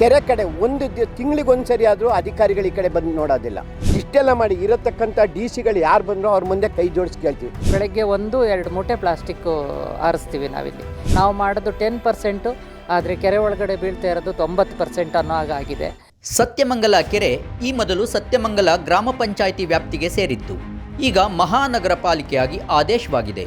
ಕೆರೆ ಕಡೆ ಒಂದು ತಿಂಗಳಿಗೊಂದ್ಸರಿ ಆದರೂ ಅಧಿಕಾರಿಗಳು ಈ ಕಡೆ ಬಂದು ನೋಡೋದಿಲ್ಲ. ಇಷ್ಟೆಲ್ಲ ಮಾಡಿ ಇರತಕ್ಕಂಥ ಡಿ ಸಿಗಳು ಯಾರು ಬಂದರೂ ಅವ್ರ ಮುಂದೆ ಕೈ ಜೋಡಿಸಿ ಕೇಳ್ತೀವಿ. ಬೆಳಗ್ಗೆ ಒಂದು ಎರಡು ಮೂಟೆ ಪ್ಲಾಸ್ಟಿಕ್ಕು ಆರಿಸ್ತೀವಿ ನಾವಿಲ್ಲಿ. ನಾವು ಮಾಡೋದು ಟೆನ್ ಪರ್ಸೆಂಟು ಆದರೆ ಕೆರೆ ಒಳಗಡೆ ಬೀಳ್ತಾ ಇರೋದು ತೊಂಬತ್ತು ಪರ್ಸೆಂಟ್ ಅನ್ನೋ ಹಾಗಾಗಿದೆ ಸತ್ಯಮಂಗಲ ಕೆರೆ ಈ ಮೊದಲು ಸತ್ಯಮಂಗಲ ಗ್ರಾಮ ಪಂಚಾಯಿತಿ ವ್ಯಾಪ್ತಿಗೆ ಸೇರಿತ್ತು. ಈಗ ಮಹಾನಗರ ಪಾಲಿಕೆಯಾಗಿ ಆದೇಶವಾಗಿದೆ.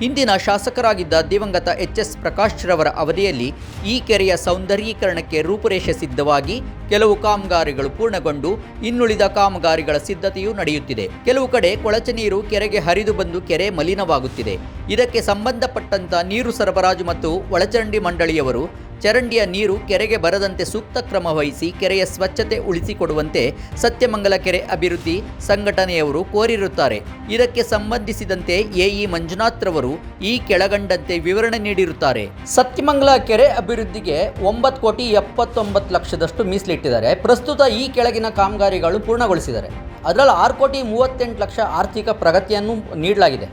ಹಿಂದಿನ ಶಾಸಕರಾಗಿದ್ದ ದಿವಂಗತ ಎಚ್ ಎಸ್ ಪ್ರಕಾಶ್ ರವರ ಅವಧಿಯಲ್ಲಿ ಈ ಕೆರೆಯ ಸೌಂದರ್ಯೀಕರಣಕ್ಕೆ ರೂಪುರೇಷೆ ಸಿದ್ಧವಾಗಿ ಕೆಲವು ಕಾಮಗಾರಿಗಳು ಪೂರ್ಣಗೊಂಡು ಇನ್ನುಳಿದ ಕಾಮಗಾರಿಗಳ ಸಿದ್ಧತೆಯೂ ನಡೆಯುತ್ತಿದೆ. ಕೆಲವು ಕಡೆ ಕೊಳಚೆ ನೀರು ಕೆರೆಗೆ ಹರಿದು ಬಂದು ಕೆರೆ ಮಲಿನವಾಗುತ್ತಿದೆ. ಇದಕ್ಕೆ ಸಂಬಂಧಪಟ್ಟಂತ ನೀರು ಸರಬರಾಜು ಮತ್ತು ಒಳಚರಂಡಿ ಮಂಡಳಿಯವರು ಚರಂಡಿಯ ನೀರು ಕೆರೆಗೆ ಬರದಂತೆ ಸೂಕ್ತ ಕ್ರಮ ವಹಿಸಿ ಕೆರೆಯ ಸ್ವಚ್ಛತೆ ಉಳಿಸಿಕೊಡುವಂತೆ ಸತ್ಯಮಂಗಲ ಕೆರೆ ಅಭಿವೃದ್ಧಿ ಸಂಘಟನೆಯವರು ಕೋರಿರುತ್ತಾರೆ. ಇದಕ್ಕೆ ಸಂಬಂಧಿಸಿದಂತೆ ಎಇ ಮಂಜುನಾಥ್ರವರು ಈ ಕೆಳಗಂಡಂತೆ ವಿವರಣೆ ನೀಡಿರುತ್ತಾರೆ. ಸತ್ಯಮಂಗಲ ಕೆರೆ ಅಭಿವೃದ್ಧಿಗೆ ಒಂಬತ್ತು ಕೋಟಿ ಎಪ್ಪತ್ತೊಂಬತ್ತು ಲಕ್ಷದಷ್ಟು ಮೀಸಲಿಟ್ಟಿದ್ದಾರೆ. ಪ್ರಸ್ತುತ ಈ ಕೆಳಗಿನ ಕಾಮಗಾರಿಗಳು ಪೂರ್ಣಗೊಳಿಸಿದ್ದಾರೆ. ಅದರಲ್ಲಿ ಆರು ಕೋಟಿ ಮೂವತ್ತೆಂಟು ಲಕ್ಷ ಆರ್ಥಿಕ ಪ್ರಗತಿಯನ್ನು ನೀಡಲಾಗಿದೆ.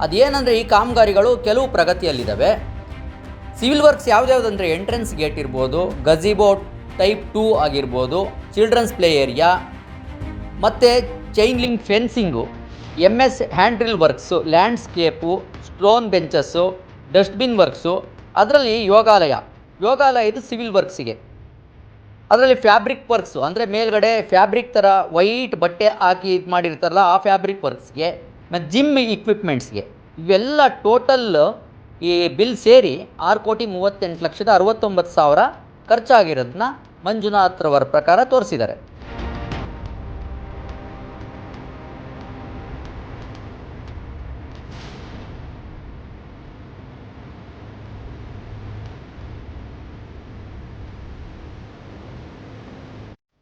ಅದೇನೆಂದರೆ ಈ ಕಾಮಗಾರಿಗಳು ಕೆಲವು ಪ್ರಗತಿಯಲ್ಲಿದ್ದಾವೆ. ಸಿವಿಲ್ ವರ್ಕ್ಸ್ ಯಾವ್ದ್ಯಾವ್ದಂದರೆ ಎಂಟ್ರೆನ್ಸ್ ಗೇಟ್ ಇರ್ಬೋದು ಗಜಿಬೋ ಟೈಪ್ ಟೂ ಆಗಿರ್ಬೋದು, ಚಿಲ್ಡ್ರನ್ಸ್ ಪ್ಲೇ ಏರಿಯಾ, ಮತ್ತು chain link fencing M S handrail works, landscape, stone benches, dustbin works, ಅದರಲ್ಲಿ ಯೋಗಾಲಯ. ಯೋಗಾಲಯ ಇದು ಸಿವಿಲ್ ವರ್ಕ್ಸಿಗೆ. ಅದರಲ್ಲಿ ಫ್ಯಾಬ್ರಿಕ್ ವರ್ಕ್ಸು, ಅಂದರೆ ಮೇಲ್ಗಡೆ ಫ್ಯಾಬ್ರಿಕ್ ಥರ ವೈಟ್ ಬಟ್ಟೆ ಹಾಕಿ ಇದು ಮಾಡಿರ್ತಾರಲ್ಲ, ಆ ಫ್ಯಾಬ್ರಿಕ್ ವರ್ಕ್ಸ್ಗೆ, ಮತ್ತು ಜಿಮ್ ಇಕ್ವಿಪ್ಮೆಂಟ್ಸ್ಗೆ. ಇವೆಲ್ಲ ಟೋಟಲ್ ಈ ಬಿಲ್ ಸೇರಿ ಆರು ಕೋಟಿ ಮೂವತ್ತೆಂಟು ಲಕ್ಷದ ಅರವತ್ತೊಂಬತ್ತು ಸಾವಿರ ಖರ್ಚಾಗಿರೋದನ್ನ ಮಂಜುನಾಥ್ರವರ ಪ್ರಕಾರ ತೋರಿಸಿದ್ದಾರೆ.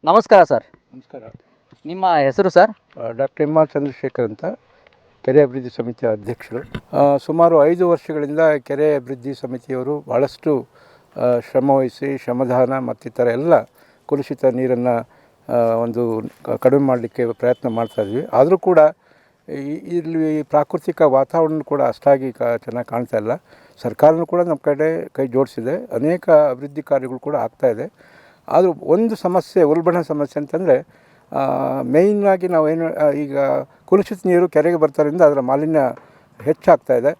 ನಮಸ್ಕಾರ ಸರ್. ನಮಸ್ಕಾರ. ನಿಮ್ಮ ಹೆಸರು sir? Doctor M R Chandrashekar ಅಂತ. ಕೆರೆ ಅಭಿವೃದ್ಧಿ ಸಮಿತಿಯ ಅಧ್ಯಕ್ಷರು. ಸುಮಾರು ಐದು ವರ್ಷಗಳಿಂದ ಕೆರೆ ಅಭಿವೃದ್ಧಿ ಸಮಿತಿಯವರು ಭಾಳಷ್ಟು ಶ್ರಮವಹಿಸಿ ಶ್ರಮದಾನ ಮತ್ತಿತರ ಎಲ್ಲ ಕಲುಷಿತ ನೀರನ್ನು ಒಂದು ಕಡಿಮೆ ಮಾಡಲಿಕ್ಕೆ ಪ್ರಯತ್ನ ಮಾಡ್ತಾ ಇದ್ವಿ. ಆದರೂ ಕೂಡ ಈ- ಇಲ್ಲಿ ಪ್ರಾಕೃತಿಕ ವಾತಾವರಣ ಕೂಡ ಅಷ್ಟಾಗಿ ಕ, ಚೆನ್ನಾಗಿ ಕಾಣ್ತಾ ಇಲ್ಲ. ಸರ್ಕಾರನೂ ಕೂಡ ನಮ್ಮ ಕಡೆ ಕೈ ಜೋಡಿಸಿದೆ. ಅನೇಕ ಅಭಿವೃದ್ಧಿ ಕಾರ್ಯಗಳು ಕೂಡ ಆಗ್ತಾ ಇದೆ. ಆದರೂ ಒಂದು ಸಮಸ್ಯೆ, ಉಲ್ಬಣ ಸಮಸ್ಯೆ ಅಂತಂದರೆ ಮೇಯ್ನಾಗಿ ನಾವು ಏನು ಈಗ ಕುಲುಷಿತ ನೀರು ಕೆರೆಗೆ ಬರ್ತಾರಿಂದ ಅದರ ಮಾಲಿನ್ಯ ಹೆಚ್ಚಾಗ್ತಾ ಇದೆ.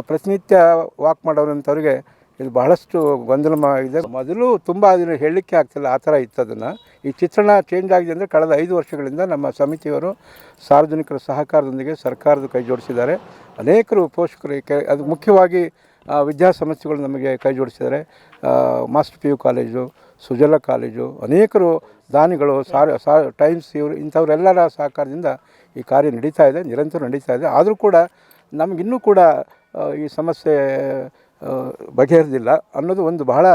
ಪ್ರತಿನಿತ್ಯ ವಾಕ್ ಮಾಡೋರಂಥವ್ರಿಗೆ ಇದು ಬಹಳಷ್ಟು ಗೊಂದಲ ಮಾ- ಇದೆ. ಮೊದಲು ತುಂಬ ಅದನ್ನು ಹೇಳಲಿಕ್ಕೆ ಆಗ್ತಿಲ್ಲ, ಆ ಥರ ಇತ್ತು ಅದನ್ನು ಈ ಚಿತ್ರಣ ಚೇಂಜ್ ಆಗಿದೆ ಅಂದರೆ ಕಳೆದ ಐದು ವರ್ಷಗಳಿಂದ ನಮ್ಮ ಸಮಿತಿಯವರು ಸಾರ್ವಜನಿಕರ ಸಹಕಾರದೊಂದಿಗೆ ಸರ್ಕಾರದ ಕೈ ಜೋಡಿಸಿದ್ದಾರೆ. ಅನೇಕರು ಪೋಷಕರು ಅದು ಮುಖ್ಯವಾಗಿ ವಿದ್ಯಾ ವಿದ್ಯಾಸಂಸ್ಥೆಗಳು ನಮಗೆ ಕೈ ಜೋಡಿಸಿದ್ದಾರೆ. Master P U college Sujala college ಅನೇಕರು ದಾನಿಗಳು ಸಾರ್ ಸಾ ಟೈಮ್ಸ್ ಇವರು ಇಂಥವರೆಲ್ಲರ ಸಹಕಾರದಿಂದ ಈ ಕಾರ್ಯ ನಡೀತಾ ಇದೆ ನಿರಂತರ ನಡೀತಾ ಇದೆ. ಆದರೂ ಕೂಡ ನಮಗಿನ್ನೂ ಕೂಡ ಈ ಸಮಸ್ಯೆ ಬಗೆಹರಿದಿಲ್ಲ ಅನ್ನೋದು ಒಂದು ಬಹಳ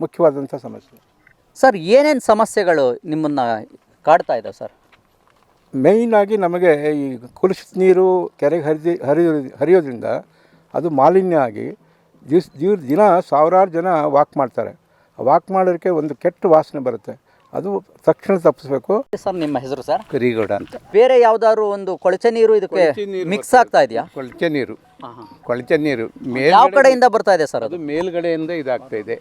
ಮುಖ್ಯವಾದಂಥ ಸಮಸ್ಯೆ. ಸರ್ ಏನೇನು ಸಮಸ್ಯೆಗಳು ನಿಮ್ಮನ್ನು ಕಾಡ್ತಾ ಇದೆ ಸರ್? ಮೇಯ್ನಾಗಿ ನಮಗೆ ಈ ಕುಲುಷಿತ ನೀರು ಕೆರೆಗೆ ಹರಿದು ಹರಿಯೋ ಹರಿಯೋದ್ರಿಂದ ಅದು ಮಾಲಿನ್ಯ ಆಗಿ ದಿವ್ಸ ದಿವ್ ದಿನ ಸಾವಿರಾರು ಜನ ವಾಕ್ ಮಾಡ್ತಾರೆ. ವಾಕ್ ಮಾಡೋದಕ್ಕೆ ಒಂದು ಕೆಟ್ಟ ವಾಸನೆ ಬರುತ್ತೆ. ಅದು ತಕ್ಷಣ ತಪ್ಪಿಸ್ಬೇಕು. ಸರ್ ನಿಮ್ಮ ಹೆಸರು ಸರ್? ಕರಿಗೌಡ ಅಂತ. ಬೇರೆ ಯಾವ್ದಾದ್ರು ಒಂದು ಕೊಳಚೆ ನೀರು ಇದಕ್ಕೆ ಮಿಕ್ಸ್ ಆಗ್ತಾ ಇದೆಯಾ? ಕೊಳಚೆ ನೀರು. ಕೊಳಚೆ ನೀರು. ಯಾವ ಮೇಲ್ಗಡೆ ಕಡೆಯಿಂದ ಬರ್ತಾ ಇದೆ ಸರ್ ಅದು? ಅದು ಮೇಲ್ಗಡೆಯಿಂದ ಇದಾಗ್ತಾ ಇದೆ.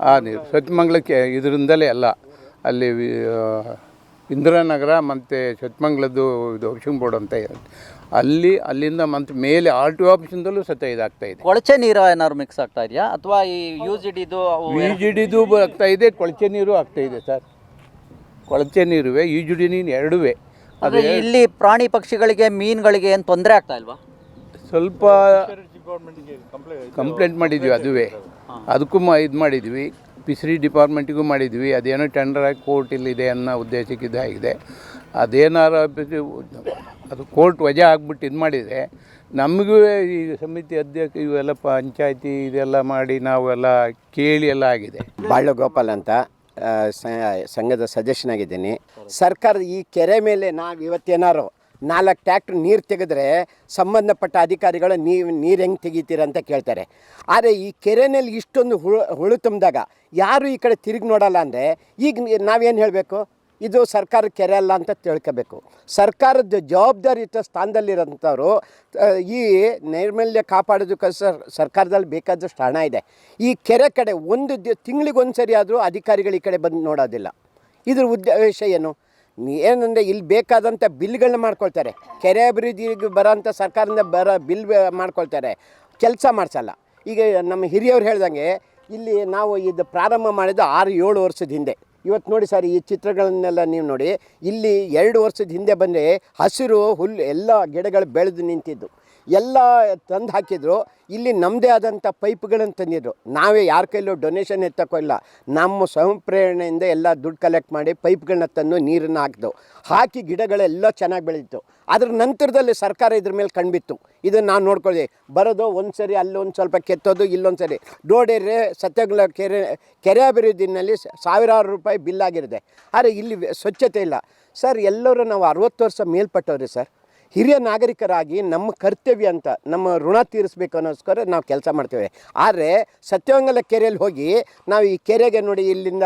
ಆ ನೀರು. ಸತ್ಯಮಂಗ್ಲಕ್ಕೆ ಇದರಿಂದಲೇ ಅಲ್ಲ. ಅಲ್ಲಿ ವಿ- ಆ, ಇಂದಿರಾನಗರ ಮತ್ತು ಸತ್ಯಮಂಗಲದ್ದು ಇದು ಹೌಸಿಂಗ್ ಬೋರ್ಡ್ ಅಂತ ಇರುತ್ತೆ ಅಲ್ಲಿ ಅಲ್ಲಿಂದ ಮಂತ್ ಮೇಲೆ ಆರ್ ಟಿ ಆಫೀಸಿಂದಲೂ ಸತ ಇದಾಗ್ತಾ ಇದೆ. ಕೊಳಚೆ ನೀರು ಏನಾದ್ರು ಮಿಕ್ಸ್ ಆಗ್ತಾ ಇದೆಯಾ? ಅಥವಾ ಈ ಯು ಜಿ ಡಿದು ಯು ಜಿ ಡಿದು ಆಗ್ತಾ ಇದೆ ಕೊಳಚೆ ನೀರು ಆಗ್ತಾ ಇದೆ ಸರ್. ಕೊಳಚೆ ನೀರುವೆ ಡಿ ನೀನು ಎರಡುವೆ. ಅದು ಇಲ್ಲಿ ಪ್ರಾಣಿ ಪಕ್ಷಿಗಳಿಗೆ ಮೀನುಗಳಿಗೆ ಏನು ತೊಂದರೆ ಆಗ್ತಾ ಇಲ್ವಾ? ಸ್ವಲ್ಪ ಕಂಪ್ಲೇಂಟ್ ಮಾಡಿದ್ವಿ ಅದುವೇ. ಅದಕ್ಕೂ ಮ ಇದು ಮಾಡಿದ್ವಿ. ಫಿಶರಿ ಡಿಪಾರ್ಟ್ಮೆಂಟಿಗೂ ಮಾಡಿದ್ವಿ. ಅದೇನೋ ಟೆಂಡರ್ ಆಗಿ ಕೋರ್ಟ್ ಇಲ್ಲಿದೆ ಅನ್ನೋ ಉದ್ದೇಶಕ್ಕೆ ಇದಾಗಿದೆ ಅದೇನಾರ ಅದು ಕೋರ್ಟ್ ವಜಾ ಆಗ್ಬಿಟ್ಟು ಇದು ಮಾಡಿದರೆ ನಮಗೂ ಈ ಸಮಿತಿ ಅಧ್ಯಕ್ಷ ಇವೆಲ್ಲ ಪಂಚಾಯತಿ ಇದೆಲ್ಲ ಮಾಡಿ ನಾವೆಲ್ಲ ಕೇಳಿ ಎಲ್ಲ ಆಗಿದೆ. ಬಾಳ್ಯಗೋಪಾಲ್ ಅಂತ ಸಂಘದ ಸದಸ್ಯನಾಗಿದ್ದೀನಿ. ಸರ್ಕಾರದ ಈ ಕೆರೆ ಮೇಲೆ ನಾವು ಇವತ್ತೇನಾರು ನಾಲ್ಕು ಟ್ಯಾಕ್ಟ್ರ್ ನೀರು ತೆಗೆದ್ರೆ ಸಂಬಂಧಪಟ್ಟ ಅಧಿಕಾರಿಗಳು ನೀವು ನೀರು ಹೆಂಗೆ ತೆಗಿತೀರ ಅಂತ ಕೇಳ್ತಾರೆ. ಆದರೆ ಈ ಕೆರೆನಲ್ಲಿ ಇಷ್ಟೊಂದು ಹುಳು ಹುಳು ತುಂಬಿದಾಗ ಯಾರು ಈ ಕಡೆ ತಿರುಗಿ ನೋಡಲ್ಲ ಅಂದರೆ ಈಗ ನಾವೇನು ಹೇಳಬೇಕು? ಇದು ಸರ್ಕಾರದ ಕೆರೆ ಅಲ್ಲ ಅಂತ ತಿಳ್ಕೋಬೇಕು. ಸರ್ಕಾರದ ಜವಾಬ್ದಾರಿಯುತ ಸ್ಥಾನದಲ್ಲಿರೋಂಥವ್ರು ಈ ನೈರ್ಮಲ್ಯ ಕಾಪಾಡೋದಕ್ಕೆ ಸರ್ ಸರ್ಕಾರದಲ್ಲಿ ಬೇಕಾದಷ್ಟು ಹಣ ಇದೆ. ಈ ಕೆರೆ ಕಡೆ ಒಂದು ತಿಂಗಳಿಗೆ ಒಂದು ಸರಿ ಆದರೂ ಅಧಿಕಾರಿಗಳು ಈ ಕಡೆ ಬಂದು ನೋಡೋದಿಲ್ಲ. ಇದ್ರ ಉದ್ದೇಶ ಏನು? ಏನಂದರೆ ಇಲ್ಲಿ ಬೇಕಾದಂಥ ಬಿಲ್ಗಳನ್ನ ಮಾಡ್ಕೊಳ್ತಾರೆ. ಕೆರೆ ಅಭಿವೃದ್ಧಿಗೆ ಬರೋಂಥ ಸರ್ಕಾರದಿಂದ ಬರೋ ಬಿಲ್ ಮಾಡ್ಕೊಳ್ತಾರೆ. ಕೆಲಸ ಮಾಡಿಸಲ್ಲ. ಈಗ ನಮ್ಮ ಹಿರಿಯವ್ರು ಹೇಳ್ದಂಗೆ ಇಲ್ಲಿ ನಾವು ಇದು ಪ್ರಾರಂಭ ಮಾಡಿದ್ದು ಆರು, ಏಳು ವರ್ಷದ ಹಿಂದೆ. ಇವತ್ತು ನೋಡಿ ಸರ್, ಈ ಚಿತ್ರಗಳನ್ನೆಲ್ಲ ನೀವು ನೋಡಿ, ಇಲ್ಲಿ ಎರಡು ವರ್ಷದ ಹಿಂದೆ ಬಂದರೆ ಹಸಿರು ಹುಲ್ಲು ಎಲ್ಲ ಗಿಡಗಳು ಬೆಳೆದು ನಿಂತಿದ್ದು. ಎಲ್ಲ ತಂದು ಹಾಕಿದ್ರು. ಇಲ್ಲಿ ನಮ್ಮದೇ ಆದಂಥ ಪೈಪ್ಗಳನ್ನು ತಂದಿದ್ರು. ನಾವೇ ಯಾರ ಕೈಲೂ ಡೊನೇಷನ್ ಎತ್ತಕ್ಕೋಲ್ಲ ನಮ್ಮ ಸ್ವಯಂಪ್ರೇರಣೆಯಿಂದ ಎಲ್ಲ ದುಡ್ಡು ಕಲೆಕ್ಟ್ ಮಾಡಿ ಪೈಪ್ಗಳನ್ನ ತಂದು ನೀರನ್ನು ಹಾಕಿದ್ವು ಹಾಕಿ ಗಿಡಗಳೆಲ್ಲ ಚೆನ್ನಾಗಿ ಬೆಳೀತು ಅದ್ರ ನಂತರದಲ್ಲಿ ಸರ್ಕಾರ ಇದ್ರ ಮೇಲೆ ಕಣ್ಬಿತ್ತು. ಇದನ್ನು ನಾನು ನೋಡ್ಕೊಳ್ಳಿ ಬರೋದು ಒಂದು ಸರಿ ಅಲ್ಲೊಂದು ಸ್ವಲ್ಪ ಕೆತ್ತೋದು, ಇಲ್ಲೊಂದು ಸರಿ. ರೋಡೇರೆ ಸತ್ಯಗಳ ಕೆರೆ ಕೆರೆ ಅಭಿವೃದ್ಧಿನಲ್ಲಿ ಸಾವಿರಾರು ರೂಪಾಯಿ ಬಿಲ್ ಆಗಿರುತ್ತೆ. ಆದರೆ ಇಲ್ಲಿ ಸ್ವಚ್ಛತೆ ಇಲ್ಲ. ಸರ್, ಎಲ್ಲರೂ ನಾವು ಅರವತ್ತು ವರ್ಷ ಮೇಲ್ಪಟ್ಟವ್ರಿ ಸರ್. ಹಿರಿಯ ನಾಗರಿಕರಾಗಿ ನಮ್ಮ ಕರ್ತವ್ಯ ಅಂತ, ನಮ್ಮ ಋಣ ತೀರಿಸ್ಬೇಕು ಅನ್ನೋಸ್ಕರ ನಾವು ಕೆಲಸ ಮಾಡ್ತೇವೆ. ಆದರೆ ಸತ್ಯವಂಗಲ ಕೆರೆಯಲ್ಲಿ ಹೋಗಿ ನಾವು ಈ ಕೆರೆಗೆ ನೋಡಿ ಇಲ್ಲಿಂದ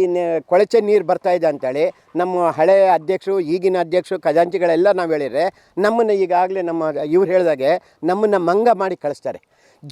ಈ ಕೊಳಚೆ ನೀರು ಬರ್ತಾ ಇದೆ ಅಂತೇಳಿ ನಮ್ಮ ಹಳೆಯ ಅಧ್ಯಕ್ಷರು, ಈಗಿನ ಅಧ್ಯಕ್ಷರು, ಖಜಾಂಚಿಗಳೆಲ್ಲ ನಾವು ಹೇಳಿದರೆ ನಮ್ಮನ್ನು ಈಗಾಗಲೇ ನಮ್ಮ, ಇವ್ರು ಹೇಳಿದಾಗೆ ನಮ್ಮನ್ನು ಮಂಗ ಮಾಡಿ ಕಳಿಸ್ತಾರೆ.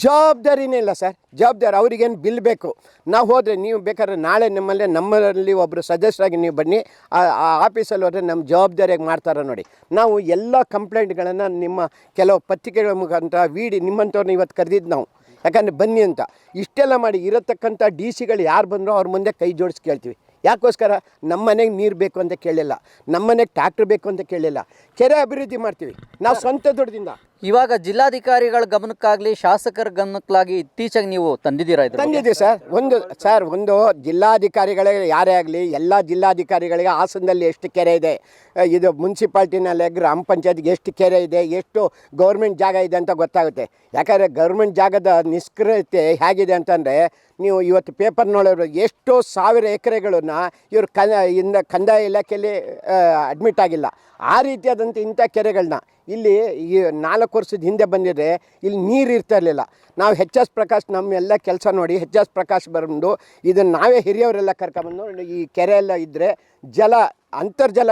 ಜವಾಬ್ದಾರಿನೇ ಇಲ್ಲ ಸರ್. ಜವಾಬ್ದಾರಿ ಅವ್ರಿಗೇನು ಬಿಲ್ ಬೇಕು? ನಾವು ಹೋದರೆ ನೀವು ಬೇಕಾದ್ರೆ ನಾಳೆ ನಿಮ್ಮಲ್ಲೇ ನಮ್ಮಲ್ಲಿ ಒಬ್ಬರು ಸದಸ್ಯರಾಗಿ ನೀವು ಬನ್ನಿ. ಆ ಆಫೀಸಲ್ಲಿ ಹೋದರೆ ನಮ್ಮ ಜವಾಬ್ದಾರಿಯಾಗಿ ಮಾಡ್ತಾರೆ ನೋಡಿ. ನಾವು ಎಲ್ಲ ಕಂಪ್ಲೇಂಟ್ಗಳನ್ನು ನಿಮ್ಮ ಕೆಲವು ಪತ್ರಿಕೆಗಳ ಮುಖಾಂತರ ವೀಡಿ ನಿಮ್ಮಂಥವ್ರನ್ನ ಇವತ್ತು ಕರೆದಿದ್ದು ನಾವು. ಯಾಕಂದರೆ ಬನ್ನಿ ಅಂತ. ಇಷ್ಟೆಲ್ಲ ಮಾಡಿ ಇರತಕ್ಕಂಥ ಡಿ ಸಿಗಳು ಯಾರು ಬಂದರೂ ಅವ್ರ ಮುಂದೆ ಕೈ ಜೋಡಿಸಿ ಕೇಳ್ತೀವಿ. ಯಾಕೋಸ್ಕರ ನಮ್ಮ ಮನೆಗೆ ನೀರು ಬೇಕು ಅಂತ ಕೇಳಿಲ್ಲ ನಮ್ಮ ಮನೆಗೆ ಟ್ಯಾಕ್ಟ್ರ್ ಬೇಕು ಅಂತ ಕೇಳಿಲ್ಲ. ಕೆರೆ ಅಭಿವೃದ್ಧಿ ಮಾಡ್ತೀವಿ. ನಾವು ಸ್ವಂತ ದುಡ್ಡಿಂದ ಇವಾಗ ಜಿಲ್ಲಾಧಿಕಾರಿಗಳ ಗಮನಕ್ಕಾಗಲಿ ಶಾಸಕರ ಗಮನಕ್ಕಾಗಿ ಇತ್ತೀಚೆಗೆ ನೀವು ತಂದಿದ್ದೀರಾ ಇದು? ತಂದಿದ್ದೀವಿ ಸರ್. ಒಂದು ಸರ್ ಒಂದು ಜಿಲ್ಲಾಧಿಕಾರಿಗಳಿಗೆ ಯಾರೇ ಆಗಲಿ ಎಲ್ಲ ಜಿಲ್ಲಾಧಿಕಾರಿಗಳಿಗೆ ಹಾಸನದಲ್ಲಿ ಎಷ್ಟು ಕೆರೆ ಇದೆ ಇದು ಮುನ್ಸಿಪಾಲ್ಟಿನಲ್ಲಿ ಗ್ರಾಮ ಪಂಚಾಯತ್ಗೆ ಎಷ್ಟು ಕೆರೆ ಇದೆ ಎಷ್ಟು ಗೌರ್ಮೆಂಟ್ ಜಾಗ ಇದೆ ಅಂತ ಗೊತ್ತಾಗುತ್ತೆ. ಯಾಕಂದರೆ ಗೌರ್ಮೆಂಟ್ ಜಾಗದ ನಿಷ್ಕ್ರಿಯತೆ ಹೇಗಿದೆ ಅಂತಂದರೆ ನೀವು ಇವತ್ತು ಪೇಪರ್ ನೋಡೋರು ಎಷ್ಟೋ ಸಾವಿರ ಎಕರೆಗಳನ್ನು ಇವರು ಕ, ಇಂದ ಕಂದಾಯ ಇಲಾಖೆಯಲ್ಲಿ ಅಡ್ಮಿಟ್ ಆಗಿಲ್ಲ. ಆ ರೀತಿಯಾದಂಥ ಇಂಥ ಕೆರೆಗಳನ್ನ ಇಲ್ಲಿ ಈ ನಾಲ್ಕು ವರ್ಷದ ಹಿಂದೆ ಬಂದಿದ್ರೆ ಇಲ್ಲಿ ನೀರು ಇರ್ತಾ ಇರಲಿಲ್ಲ. ನಾವು ಹೆಚ್ ಎಸ್ ಪ್ರಕಾಶ್ ನಮ್ಮೆಲ್ಲ ಕೆಲಸ ನೋಡಿ ಹೆಚ್ ಎಸ್ ಪ್ರಕಾಶ್ ಬಂದು ಇದನ್ನು ನಾವೇ ಹಿರಿಯವರೆಲ್ಲ ಕರ್ಕೊಂಬಂದು ಈ ಕೆರೆ ಎಲ್ಲ ಇದ್ದರೆ ಜಲ, ಅಂತರ್ಜಲ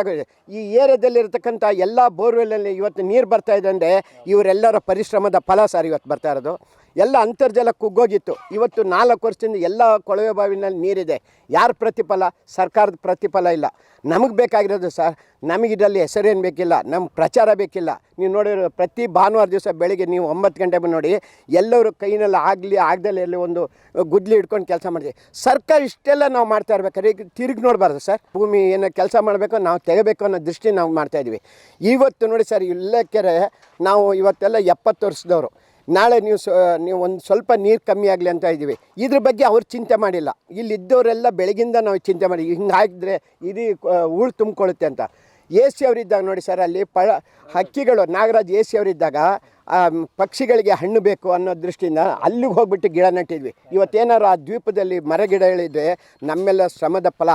ಈ ಏರಿಯಾದಲ್ಲಿರ್ತಕ್ಕಂಥ ಎಲ್ಲ ಬೋರ್ವೆಲ್ಲಲ್ಲಿ ಇವತ್ತು ನೀರು ಬರ್ತಾ ಇದೆ ಅಂದರೆ ಇವರೆಲ್ಲರ ಪರಿಶ್ರಮದ ಫಲ ಸರ್ ಇವತ್ತು ಬರ್ತಾ ಇರೋದು. ಎಲ್ಲ ಅಂತರ್ಜಲ ಕುಗ್ಗೋಗಿತ್ತು. ಇವತ್ತು ನಾಲ್ಕು ವರ್ಷದಿಂದ ಎಲ್ಲ ಕೊಳವೆ ಬಾವಿನಲ್ಲಿ ನೀರಿದೆ. ಯಾರ ಪ್ರತಿಫಲ? ಸರ್ಕಾರದ ಪ್ರತಿಫಲ ಇಲ್ಲ. ನಮಗೆ ಬೇಕಾಗಿರೋದು ಸರ್ ನಮಗಿದ್ರಲ್ಲಿ ಹೆಸರೇನು ಬೇಕಿಲ್ಲ ನಮ್ಮ ಪ್ರಚಾರ ಬೇಕಿಲ್ಲ. ನೀವು ನೋಡಿರೋ ಪ್ರತಿ ಭಾನುವಾರ ದಿವಸ ಬೆಳಗ್ಗೆ ನೀವು ಒಂಬತ್ತು ಗಂಟೆ ಬಂದು ನೋಡಿ, ಎಲ್ಲರೂ ಕೈನಲ್ಲಿ ಆಗಲಿ ಆಗದಲ್ಲಿ ಎಲ್ಲಿ ಒಂದು ಗುದ್ಲಿ ಹಿಡ್ಕೊಂಡು ಕೆಲಸ ಮಾಡಿದೆ ಸರ್ಕಾರ ಇಷ್ಟೆಲ್ಲ ನಾವು ಮಾಡ್ತಾ ಇರ್ಬೇಕಾದ್ರೆ ಈಗ ತಿರುಗಿ ನೋಡಬಾರ್ದು ಸರ್. ಭೂಮಿ ಏನೋ ಕೆಲಸ ಮಾಡಬೇಕು ನಾವು ತೆಗಬೇಕು ಅನ್ನೋ ದೃಷ್ಟಿ ನಾವು ಮಾಡ್ತಾಯಿದ್ವಿ ಇವತ್ತು ನೋಡಿ ಸರ್, ಇಲ್ಲಕ್ಕೆರೆ ಕೆರೆ ನಾವು ಇವತ್ತೆಲ್ಲ ಎಪ್ಪತ್ತು ವರ್ಷದವರು. ನಾಳೆ ನೀವು ಸ ನೀವು ಒಂದು ಸ್ವಲ್ಪ ನೀರು ಕಮ್ಮಿ ಆಗಲಿ ಅಂತ ಇದ್ದೀವಿ. ಇದ್ರ ಬಗ್ಗೆ ಅವ್ರು ಚಿಂತೆ ಮಾಡಿಲ್ಲ. ಇಲ್ಲಿದ್ದವರೆಲ್ಲ ಬೆಳಗಿಂದ ನಾವು ಚಿಂತೆ ಮಾಡಿ, ಹಿಂಗೆ ಹಾಕಿದ್ರೆ ಇಡೀ ಹೂಳು ತುಂಬಿಕೊಳ್ಳುತ್ತೆ ಅಂತ. ಎ ಸಿ ಅವರಿದ್ದಾಗ ನೋಡಿ ಸರ್, ಅಲ್ಲಿ ಪ ಹಕ್ಕಿಗಳು, ನಾಗರಾಜ್ ಎ ಸಿ ಅವರಿದ್ದಾಗ ಪಕ್ಷಿಗಳಿಗೆ ಹಣ್ಣು ಬೇಕು ಅನ್ನೋ ದೃಷ್ಟಿಯಿಂದ ಅಲ್ಲಿಗೆ ಹೋಗ್ಬಿಟ್ಟು ಗಿಡ ನೆಟ್ಟಿದ್ವಿ. ಇವತ್ತೇನಾದ್ರು ಆ ದ್ವೀಪದಲ್ಲಿ ಮರ ಗಿಡಗಳಿದ್ರೆ ನಮ್ಮೆಲ್ಲ ಶ್ರಮದ ಫಲ.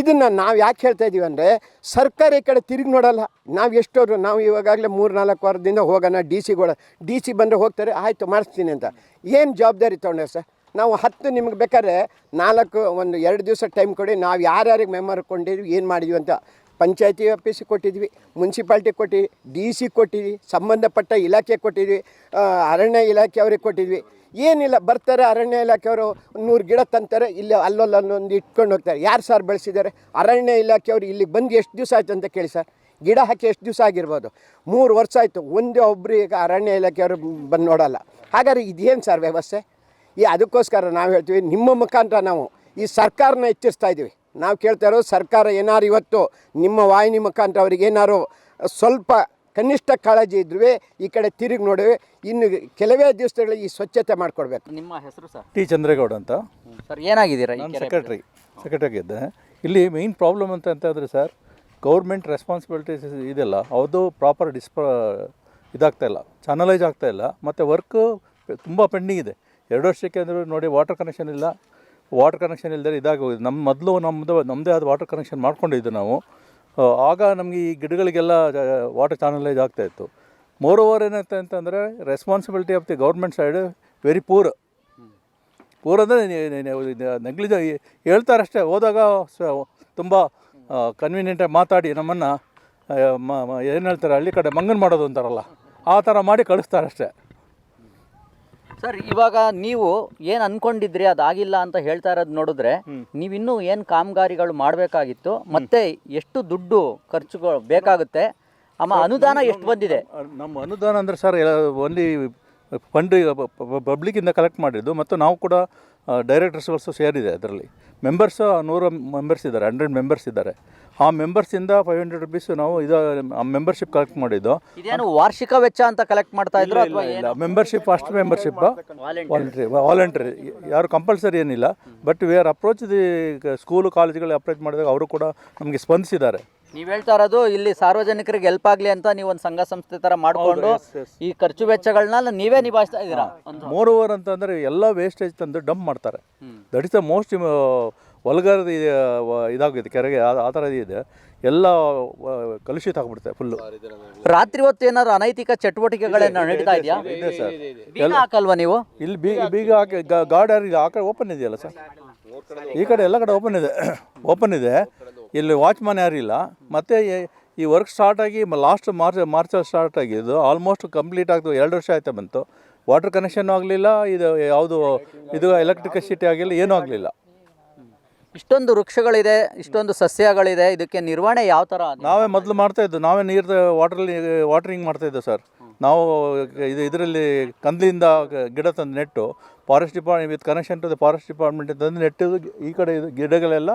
ಇದನ್ನು ನಾವು ಯಾಕೆ ಹೇಳ್ತಾ ಇದ್ದೀವಿ ಅಂದರೆ ಸರ್ಕಾರ ಈ ಕಡೆ ತಿರುಗಿ ನೋಡಲ್ಲ. ನಾವು ಎಷ್ಟೋರು ನಾವು ಇವಾಗಲೇ ಮೂರು ನಾಲ್ಕು ವಾರದಿಂದ ಹೋಗೋಣ, ಡಿ ಸಿಗಳು ಡಿ ಸಿ ಬಂದರೆ ಹೋಗ್ತಾರೆ, ಆಯಿತು ಮಾಡಿಸ್ತೀನಿ ಅಂತ. ಏನು ಜವಾಬ್ದಾರಿ ತೊಗೊಂಡೆ ಸರ್? ನಾವು ಹತ್ತು ನಿಮ್ಗೆ ಬೇಕಾದ್ರೆ ನಾಲ್ಕು, ಒಂದು ಎರಡು ದಿವಸ ಟೈಮ್ ಕೊಡಿ, ನಾವು ಯಾರ್ಯಾರಿಗೆ ಮೆಂಬರ್ ಕೊಂಡಿದ್ವಿ ಏನು ಮಾಡಿದ್ವಿ ಅಂತ. ಪಂಚಾಯತಿ ಆಫೀಸಿಗೆ ಕೊಟ್ಟಿದ್ವಿ, ಮುನ್ಸಿಪಾಲ್ಟಿ ಕೊಟ್ಟಿದ್ವಿ ಡಿ ಸಿ ಕೊಟ್ಟಿದ್ವಿ, ಸಂಬಂಧಪಟ್ಟ ಇಲಾಖೆ ಕೊಟ್ಟಿದ್ವಿ ಅರಣ್ಯ ಇಲಾಖೆ ಅವ್ರಿಗೆ ಕೊಟ್ಟಿದ್ವಿ. ಏನಿಲ್ಲ, ಬರ್ತಾರೆ ಅರಣ್ಯ ಇಲಾಖೆಯವರು ನೂರು ಗಿಡ ತಂತಾರೆ, ಇಲ್ಲಿ ಅಲ್ಲೊಲ್ಲ ಅಲ್ಲೊಂದು ಇಟ್ಕೊಂಡು ಹೋಗ್ತಾರೆ. ಯಾರು ಸರ್ ಬೆಳೆಸಿದ್ದಾರೆ? ಅರಣ್ಯ ಇಲಾಖೆಯವರು ಇಲ್ಲಿಗೆ ಬಂದು ಎಷ್ಟು ದಿವಸ ಆಯ್ತು ಅಂತ ಕೇಳಿ ಸರ್? ಗಿಡ ಹಾಕಿ ಎಷ್ಟು ದಿವಸ ಆಗಿರ್ಬೋದು? ಮೂರು ವರ್ಷ ಆಯಿತು, ಒಂದೇ ಒಬ್ಬರು ಈಗ ಅರಣ್ಯ ಇಲಾಖೆಯವರು ಬಂದು ನೋಡೋಲ್ಲ. ಹಾಗಾದ್ರೆ ಇದೇನು ಸರ್ ವ್ಯವಸ್ಥೆ? ಈ ಅದಕ್ಕೋಸ್ಕರ ನಾವು ಹೇಳ್ತೀವಿ, ನಿಮ್ಮ ಮುಖಾಂತರ ನಾವು ಈ ಸರ್ಕಾರನ ಎಚ್ಚರಿಸ್ತಾ ಇದ್ದೀವಿ ನಾವು ಕೇಳ್ತಾ ಇರೋದು ಸರ್ಕಾರ ಏನಾರು ಇವತ್ತು ನಿಮ್ಮ ವಾಹಿನಿ ಮುಖಾಂತರ ಅವ್ರಿಗೆ ಏನಾರು ಸ್ವಲ್ಪ ಕನಿಷ್ಠ ಕಾಳಜಿ ಇದ್ರೂ ಈ ಕಡೆ ತಿರುಗಿ ನೋಡಿ ಇನ್ನು ಕೆಲವೇ ದಿವಸಗಳಲ್ಲಿ ಈ ಸ್ವಚ್ಛತೆ ಮಾಡಿಕೊಡ್ಬೇಕು. ನಿಮ್ಮ ಹೆಸರು ಸರ್? ಟಿ ಚಂದ್ರೇಗೌಡ ಅಂತ. ಸರ್ ಏನಾಗಿದ್ದೀರಾ ನಾನು ಸೆಕ್ರೆಟ್ರಿ ಸೆಕ್ರೆಟರಿ ಇದ್ದೆ ಇಲ್ಲಿ ಮೇಯ್ನ್ ಪ್ರಾಬ್ಲಮ್ ಅಂತ ಅಂತಂದರೆ ಸರ್ ಗೌರ್ಮೆಂಟ್ ರೆಸ್ಪಾನ್ಸಿಬಿಲಿಟೀಸ್ ಇದೆಲ್ಲ ಅದು ಪ್ರಾಪರ್ ಡಿಸ್ಪ ಇದಾಗ್ತಾ ಇಲ್ಲ ಚಾನಲೈಸ್ ಆಗ್ತಾ ಇಲ್ಲ ಮತ್ತು ವರ್ಕು ತುಂಬ ಪೆಂಡಿಂಗ್ ಇದೆ. ಎರಡು ವರ್ಷಕ್ಕೆ ಅಂದರೆ ನೋಡಿ ವಾಟರ್ ಕನೆಕ್ಷನ್ ಇಲ್ಲ ವಾಟರ್ ಕನೆಕ್ಷನ್ ಇಲ್ಲದೆ ಇದಾಗೋಗಿದೆ. ನಮ್ಮ ಮೊದಲು ನಮ್ಮದು ನಮ್ಮದೇ ಆದ ವಾಟರ್ ಕನೆಕ್ಷನ್ ಮಾಡ್ಕೊಂಡಿದ್ದು ನಾವು. ಆಗ ನಮಗೆ ಈ ಗಿಡಗಳಿಗೆಲ್ಲ ವಾಟರ್ ಚಾನಲೈಸ್ ಆಗ್ತಾ ಇತ್ತು. ಮೋರ್ ಓವರ್ ಏನಾಯ್ತು ಅಂತಂದರೆ responsibility of the government side very poor poor ಅಂದರೆ ನೆಗ್ಲಿಜ ಹೇಳ್ತಾರಷ್ಟೇ ಹೋದಾಗ ತುಂಬ ಕನ್ವೀನಿಯೆಂಟಾಗಿ ಮಾತಾಡಿ ನಮ್ಮನ್ನು ಏನು ಹೇಳ್ತಾರೆ, ಹಳ್ಳಿ ಕಡೆ ಮಂಗನ್ ಮಾಡೋದು ಅಂತಾರಲ್ಲ, ಆ ಥರ ಮಾಡಿ ಕಳಿಸ್ತಾರೆ ಅಷ್ಟೇ. ಸರ್ ಇವಾಗ ನೀವು ಏನು ಅನ್ಕೊಂಡಿದ್ರಿ? ಅದಾಗಿಲ್ಲ ಅಂತ ಹೇಳ್ತಾ ಇರೋದು ನೋಡಿದ್ರೆ ನೀವಿನ್ನೂ ಏನು ಕಾಮಗಾರಿಗಳು ಮಾಡಬೇಕಾಗಿತ್ತು? ಮತ್ತೆ ಎಷ್ಟು ದುಡ್ಡು ಖರ್ಚುಗಳು ಬೇಕಾಗುತ್ತೆ? ಅಮ್ಮ ಅನುದಾನ ಎಷ್ಟು ಬಂದಿದೆ? ನಮ್ಮ ಅನುದಾನ ಅಂದರೆ ಸರ್ ಓನ್ಲಿ ಫಂಡ್ ಪಬ್ಲಿಕ್ಕಿಂದ ಕಲೆಕ್ಟ್ ಮಾಡಿದ್ದು ಮತ್ತು ನಾವು ಕೂಡ ಡೈರೆಕ್ಟರ್ಸ್ಗಳು ಸೇರಿದೆ ಅದರಲ್ಲಿ. ಮೆಂಬರ್ಸ್ ನೂರು ಮೆಂಬರ್ಸ್ ಇದ್ದಾರೆ ಹಂಡ್ರೆಡ್ ಮೆಂಬರ್ಸ್ ಇದ್ದಾರೆ. ಆ ಮೆಂಬರ್ಸಿಂದ ಫೈವ್ ಹಂಡ್ರೆಡ್ ರುಪೀಸ್ ನಾವು ಇದು ಮೆಂಬರ್ಶಿಪ್ ಕಲೆಕ್ಟ್ ಮಾಡಿದ್ದು. ಇದೇನು ವಾರ್ಷಿಕ ವೆಚ್ಚ ಅಂತ ಕಲೆಕ್ಟ್ ಮಾಡ್ತಾ ಇದ್ರು ಅಥವಾ ಇಲ್ಲ membership first membership voluntary voluntary ಯಾರು ಕಂಪಲ್ಸರಿ ಏನಿಲ್ಲ. But we are approach the school ಕಾಲೇಜುಗಳು ಅಪ್ರೋಚ್ ಮಾಡಿದಾಗ ಅವರು ಕೂಡ ನಮಗೆ ಸ್ಪಂದಿಸಿದ್ದಾರೆ. ನೀವು ಹೇಳ್ತಾ ಇರೋದು ಇಲ್ಲಿ ಸಾರ್ವಜನಿಕರಿಗೆ ಹೆಲ್ಪ್ ಆಗಲಿ ಅಂತ ನೀವು ಒಂದು ಸಂಘ ಸಂಸ್ಥೆ ಥರ ಮಾಡಿಕೊಂಡು ಈ ಖರ್ಚು ವೆಚ್ಚಗಳನ್ನ ನೀವೇ ನಿಭಾಯಿಸ್ತಾ ಇದ್ದೀರಾ? ಮೋರ್ ಓವರ್ ಅಂತಂದರೆ ಎಲ್ಲ ವೇಸ್ಟೇಜ್ ತಂದು ಡಂಪ್ ಮಾಡ್ತಾರೆ. That is the most vulgar ಇದಾಗಿದೆ ಕೆರೆಗೆ ಆ- ಥರ ಇದೆ. ಎಲ್ಲ ಕಲುಷಿತ ಆಗ್ಬಿಡುತ್ತೆ ಫುಲ್ಲು ರಾತ್ರಿ ಹೊತ್ತು ಏನಾದ್ರು ಅನೈತಿಕ ಚಟುವಟಿಕೆಗಳನ್ನ ನಡೀತಾ ಇದೆಯಾ? ಇದೆ ಸರ್. ಬೀಗ ಹಾಕಲ್ವಾ ನೀವು? ಇಲ್ಲಿ ಬೀಗ ಬೀಗ ಹಾಕಿ ಗಾರ್ಡ್ ಯಾರಿಗೆ ಆ ಕಡೆ ಓಪನ್ ಇದೆಯಲ್ಲ ಸರ್? ಈ ಕಡೆ ಎಲ್ಲ ಕಡೆ ಓಪನ್ ಇದೆ. ಓಪನ್ ಇದೆ. ಇಲ್ಲಿ ವಾಚ್ಮನ್ ಇಲ್ಲ. ಮತ್ತು ಈ ವರ್ಕ್ ಸ್ಟಾರ್ಟ್ ಆಗಿ ಲಾಸ್ಟ್ ಮಾರ್ಚ್ ಮಾರ್ಚಲ್ಲಿ ಸ್ಟಾರ್ಟ್ ಆಗಿದ್ದು ಆಲ್ಮೋಸ್ಟ್ ಕಂಪ್ಲೀಟ್ ಆಗ್ತದೆ ಎರಡು ವರ್ಷ ಆಯ್ತಾ ಬಂತು. ವಾಟರ್ ಕನೆಕ್ಷನ್ ಆಗಲಿಲ್ಲ ಇದು ಯಾವುದು ಇದು ಎಲೆಕ್ಟ್ರಿಸಿಟಿ ಆಗಿಲ್ಲ ಏನೂ ಆಗಲಿಲ್ಲ. ಇಷ್ಟೊಂದು ವೃಕ್ಷಗಳಿದೆ ಇಷ್ಟೊಂದು ಸಸ್ಯಗಳಿದೆ ಇದಕ್ಕೆ ನಿರ್ವಹಣೆ ಯಾವ ಥರ ನಾವೇ ಮೊದಲು ಮಾಡ್ತಾ ಇದ್ದು ನಾವೇ ನೀರು ವಾಟ್ರಲ್ಲಿ ವಾಟ್ರಿಂಗ್ ಮಾಡ್ತಾ ಇದ್ದೆವು ಸರ್. ನಾವು ಇದು ಇದರಲ್ಲಿ ಕಂದಲಿಂದ ಗಿಡ ತಂದು ನೆಟ್ಟು forest department with connection to the forest department ತಂದು ನೆಟ್ಟು ಈ ಕಡೆ ಇದು ಗಿಡಗಳೆಲ್ಲ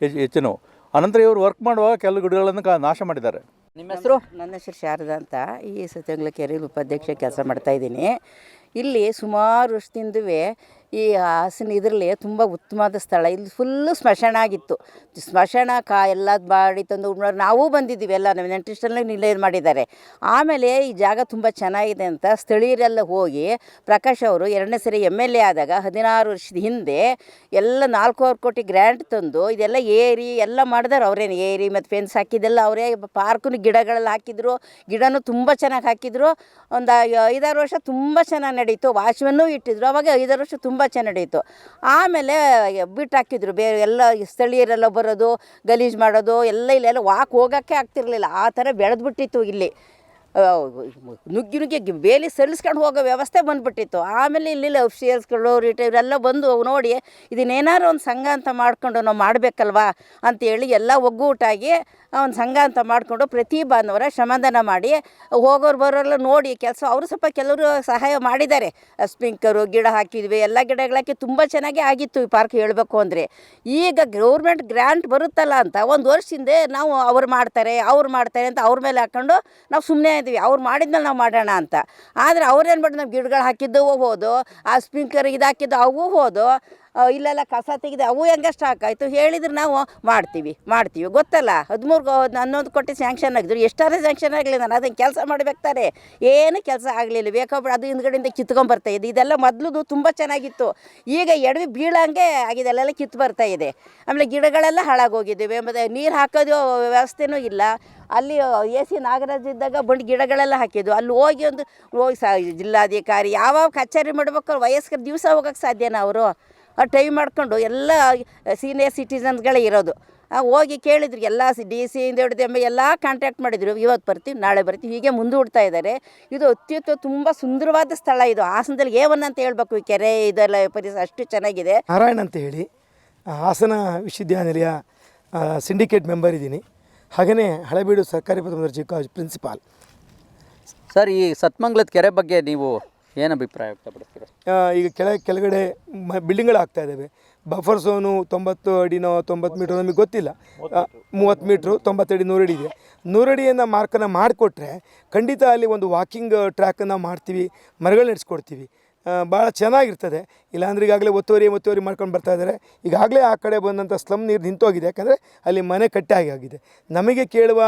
ಹೆಚ್ಚು ಹೆಚ್ಚಿನವು. ಅನಂತರ ಇವರು ವರ್ಕ್ ಮಾಡುವಾಗ ಕೆಲವು ಗಿಡಗಳನ್ನು ಕ- ನಾಶ ಮಾಡಿದ್ದಾರೆ. ನಿಮ್ಮ ಹೆಸರು? ನನ್ನ ಹೆಸರು ಶಾರದಾ ಅಂತ. ಈ ಸತ್ಯಂಗ್ಲ ಕೆರೆಯಲ್ಲಿ ಉಪಾಧ್ಯಕ್ಷ ಕೆಲಸ ಮಾಡ್ತಾ ಇದ್ದೀನಿ. ಇಲ್ಲಿ ಸುಮಾರು ವರ್ಷದಿಂದವೇ ಈ ಹಾಸನ ಇದರಲ್ಲಿ ತುಂಬ ಉತ್ತಮವಾದ ಸ್ಥಳ. ಇಲ್ಲಿ ಫುಲ್ಲು ಸ್ಮಶಾನ ಆಗಿತ್ತು. ಸ್ಮಶಾನ, ಕಾ ಎಲ್ಲ ಮಾಡಿ ತಂದು ನಾವು ಬಂದಿದ್ದೀವಿ ಎಲ್ಲ. ನಮ್ಮ ನೆಂಟಿಷ್ಟಲ್ಲಿ ನಿಲಯ ಮಾಡಿದ್ದಾರೆ. ಆಮೇಲೆ ಈ ಜಾಗ ತುಂಬ ಚೆನ್ನಾಗಿದೆ ಅಂತ ಸ್ಥಳೀಯರೆಲ್ಲ ಹೋಗಿ ಪ್ರಕಾಶ್ ಅವರು ಎರಡನೇ ಸರಿ ಎಂ ಎಲ್ ಎ ಆದಾಗ ಹದಿನಾರು ವರ್ಷದ ಹಿಂದೆ ಎಲ್ಲ ನಾಲ್ಕೂವರೆ ಕೋಟಿ ಗ್ರ್ಯಾಂಡ್ ತಂದು ಇದೆಲ್ಲ ಏರಿ ಎಲ್ಲ ಮಾಡಿದಾರೆ ಅವರೇನು. ಏರಿ ಮತ್ತು ಫೆನ್ಸ್ ಹಾಕಿದ್ದೆಲ್ಲ ಅವರೇ ಪಾರ್ಕುನು ಗಿಡಗಳಲ್ಲಿ ಹಾಕಿದ್ರು. ಗಿಡನೂ ತುಂಬ ಚೆನ್ನಾಗಿ ಹಾಕಿದ್ರು. ಒಂದು ಐದಾರು ವರ್ಷ ತುಂಬ ಚೆನ್ನಾಗಿ ನಡೀತು. ವಾಚ್ಮನ್ನೂ ಇಟ್ಟಿದ್ರು. ಅವಾಗ ಐದಾರು ವರ್ಷ ತುಂಬ ಚೆನ್ನಾಗಿ ನಡೀತು ಆಮೇಲೆ ಬಿಟ್ಟು ಹಾಕಿದ್ರು. ಬೇರೆ ಎಲ್ಲ ಸ್ಥಳೀಯರೆಲ್ಲ ಬರೋದು, ಗಲೀಜು ಮಾಡೋದು, ಎಲ್ಲ ಇಲ್ಲೆಲ್ಲ ವಾಕ್ ಹೋಗೋಕ್ಕೆ ಆಗ್ತಿರಲಿಲ್ಲ. ಆ ಥರ ಬೆಳೆದ್ಬಿಟ್ಟಿತ್ತು ಇಲ್ಲಿ. ನುಗ್ಗಿ ನುಗ್ಗಿ ಬೇಲಿ ಸಲ್ಲಿಸ್ಕೊಂಡು ಹೋಗೋ ವ್ಯವಸ್ಥೆ ಬಂದ್ಬಿಟ್ಟಿತ್ತು. ಆಮೇಲೆ ಇಲ್ಲಿ ಅಫಿಷಿಯಲ್ಸ್ಗಳು ರಿಟೈರ್ ಎಲ್ಲ ಬಂದು ನೋಡಿ ಇದನ್ನೇನಾರು ಒಂದು ಸಂಘ ಅಂತ ಮಾಡ್ಕೊಂಡು ನಾವು ಮಾಡಬೇಕಲ್ವಾ? ಅಂತೇಳಿ ಎಲ್ಲ ಒಗ್ಗೂಟಾಗಿ ಒಂದು ಸಂಘ ಅಂತ ಮಾಡಿಕೊಂಡು ಪ್ರತಿ ಬಾಂಧವರ ಶ್ರಮದಾನ ಮಾಡಿ, ಹೋಗೋರು ಬರೋರೆಲ್ಲ ನೋಡಿ ಕೆಲಸ, ಅವರು ಸ್ವಲ್ಪ ಕೆಲವರು ಸಹಾಯ ಮಾಡಿದ್ದಾರೆ. ಸ್ಪಿಂಕರು, ಗಿಡ ಹಾಕಿದ್ವಿ, ಎಲ್ಲ ಗಿಡಗಳಾಕಿ ತುಂಬ ಚೆನ್ನಾಗಿ ಆಗಿತ್ತು ಈ ಪಾರ್ಕ್ ಹೇಳಬೇಕು ಅಂದರೆ. ಈಗ ಗೌರ್ಮೆಂಟ್ ಗ್ರ್ಯಾಂಟ್ ಬರುತ್ತಲ್ಲ ಅಂತ ಒಂದು ವರ್ಷದಿಂದ ನಾವು ಅವ್ರು ಮಾಡ್ತಾರೆ ಅವ್ರು ಮಾಡ್ತಾರೆ ಅಂತ ಅವ್ರ ಮೇಲೆ ಹಾಕ್ಕೊಂಡು ನಾವು ಸುಮ್ಮನೆ ಇದ್ವಿ. ಅವ್ರು ಮಾಡಿದ್ಮೇಲೆ ನಾವು ಮಾಡೋಣ ಅಂತ. ಆದರೆ ಅವ್ರೇನು ಮಾಡಿ ನಾವು ಗಿಡಗಳು ಹಾಕಿದ್ದು ಹೋದು ಆ ಸ್ಪ್ರಿಂಕರ್ ಇದು ಹಾಕಿದ್ದು ಅವು ಹೋದು ಇಲ್ಲೆಲ್ಲ ಕಸ ತೆಗೆದು ಅವು ಹೆಂಗೆ ಸ್ಟಾಕ್ ಆಯಿತು? ಹೇಳಿದ್ರೆ ನಾವು ಮಾಡ್ತೀವಿ ಮಾಡ್ತೀವಿ. ಗೊತ್ತಲ್ಲ? ಹದಿಮೂರು ಹನ್ನೊಂದು ಕೋಟಿ ಸ್ಯಾಂಕ್ಷನ್ ಆಗಿದ್ರು. ಎಷ್ಟಾದ್ರೂ ಸ್ಯಾಂಕ್ಷನ್ ಆಗಲಿ ನಾನು. ಅದನ್ನು ಕೆಲಸ ಮಾಡಬೇಕಾರೆ ಏನು ಕೆಲಸ ಆಗಲಿಲ್ಲ. ಬೇಕಾಬಿಡ ಅದು ಹಿಂದ್ಗಡೆಯಿಂದ ಕಿತ್ಕೊಂಬರ್ತಾ ಇದೆ. ಇದೆಲ್ಲ ಮೊದಲು ತುಂಬ ಚೆನ್ನಾಗಿತ್ತು. ಈಗ ಎಡವಿ ಬೀಳಂಗೆ ಆಗಿದೆ. ಅಲ್ಲೆಲ್ಲ ಕಿತ್ತು ಬರ್ತಾ ಇದೆ. ಆಮೇಲೆ ಗಿಡಗಳೆಲ್ಲ ಹಾಳಾಗೋಗಿದ್ದೀವಿ. ಮತ್ತು ನೀರು ಹಾಕೋದು ವ್ಯವಸ್ಥೆನೂ ಇಲ್ಲ. ಅಲ್ಲಿ ಎ ಸಿ ನಾಗರಾಜ್ ಇದ್ದಾಗ ಬಂದು ಗಿಡಗಳೆಲ್ಲ ಹಾಕಿದ್ವು ಅಲ್ಲಿ ಹೋಗಿ ಒಂದು, ಹೋಗಿ ಸಾ ಜಿಲ್ಲಾಧಿಕಾರಿ ಯಾವಾಗ ಕಚೇರಿ ಮಾಡ್ಬೇಕು ವಯಸ್ಕರ ದಿವಸ ಹೋಗೋಕ್ಕೆ ಸಾಧ್ಯನಾ ಅವರು? ಟೈಮ್ ಮಾಡ್ಕೊಂಡು ಎಲ್ಲ ಸೀನಿಯರ್ ಸಿಟಿಸನ್ಸ್ಗಳೇ ಇರೋದು. ಆ, ಹೋಗಿ ಕೇಳಿದ್ರು ಎಲ್ಲ ಸಿ ಡಿ ಸಿ ಇಂದ ಹಿಡಿದು ಎಂ ಎಲ್ಲ ಕಾಂಟ್ಯಾಕ್ಟ್ ಮಾಡಿದ್ರು. ಇವತ್ತು ಬರ್ತೀವಿ ನಾಳೆ ಬರ್ತೀವಿ ಹೀಗೆ ಮುಂದೂಡ್ತಾ ಇದ್ದಾರೆ. ಇದು ಅತ್ಯುತ್ತ ತುಂಬ ಸುಂದರವಾದ ಸ್ಥಳ ಇದು. ಹಾಸನದಲ್ಲಿ ಏವನ್ ಅಂತ ಹೇಳ್ಬೇಕು ಈ ಕೆರೆ ಇದೆಲ್ಲ ಪರಿಸರ ಅಷ್ಟು ಚೆನ್ನಾಗಿದೆ. ನಾರಾಯಣ್ ಅಂತ ಹೇಳಿ ಹಾಸನ ವಿಶ್ವವಿದ್ಯಾನಿಲಯ ಸಿಂಡಿಕೇಟ್ ಮೆಂಬರ್ ಇದ್ದೀನಿ. ಹಾಗೆಯೇ ಹಳೆಬೀಡು ಸರ್ಕಾರಿ ಪ್ರಥಮ ದರ್ಜೆ ಕಾಲೇಜ್ ಪ್ರಿನ್ಸಿಪಾಲ್ ಸರ್ ಈ ಸತ್ಮಂಗ್ಲದ ಕೆರೆ ಬಗ್ಗೆ ನೀವು ಏನು ಅಭಿಪ್ರಾಯ ವ್ಯಕ್ತಪಡಿಸ್ತೀರಾ? ಈಗ ಕೆಳ, ಕೆಳಗಡೆ ಮ ಬಿಲ್ಡಿಂಗ್ಗಳು ಆಗ್ತಾ ಇದ್ದಾವೆ ಬಫರ್ ಝೋನು ತೊಂಬತ್ತು ಅಡಿನೋ, ತೊಂಬತ್ತು ಮೀಟ್ರ್ ನಮಗೆ ಗೊತ್ತಿಲ್ಲ. ಮೂವತ್ತು ಮೀಟ್ರು ತೊಂಬತ್ತಡಿ ನೂರಡಿ ಇದೆ. ನೂರಡಿಯನ್ನು ಮಾರ್ಕನ್ನು ಮಾಡಿಕೊಟ್ರೆ ಖಂಡಿತ ಅಲ್ಲಿ ಒಂದು ವಾಕಿಂಗ್ ಟ್ರ್ಯಾಕನ್ನು ಮಾಡ್ತೀವಿ ಮರಗಳು ನಡೆಸ್ಕೊಡ್ತೀವಿ. ಭಾಳ ಚೆನ್ನಾಗಿರ್ತದೆ. ಇಲ್ಲಾಂದ್ರೆ ಈಗಾಗಲೇ ಒತ್ತುವರಿ ಒತ್ತುವರಿ ಮಾಡ್ಕೊಂಡು ಬರ್ತಾ ಇದ್ದಾರೆ. ಈಗಾಗಲೇ ಆ ಕಡೆ ಬಂದಂಥ ಸ್ಲಮ್ ನೀರು ನಿಂತೋಗಿದೆ ಯಾಕಂದರೆ ಅಲ್ಲಿ ಮನೆ ಕಟ್ಟಾಗಿ ಆಗಿದೆ. ನಮಗೆ ಕೇಳುವ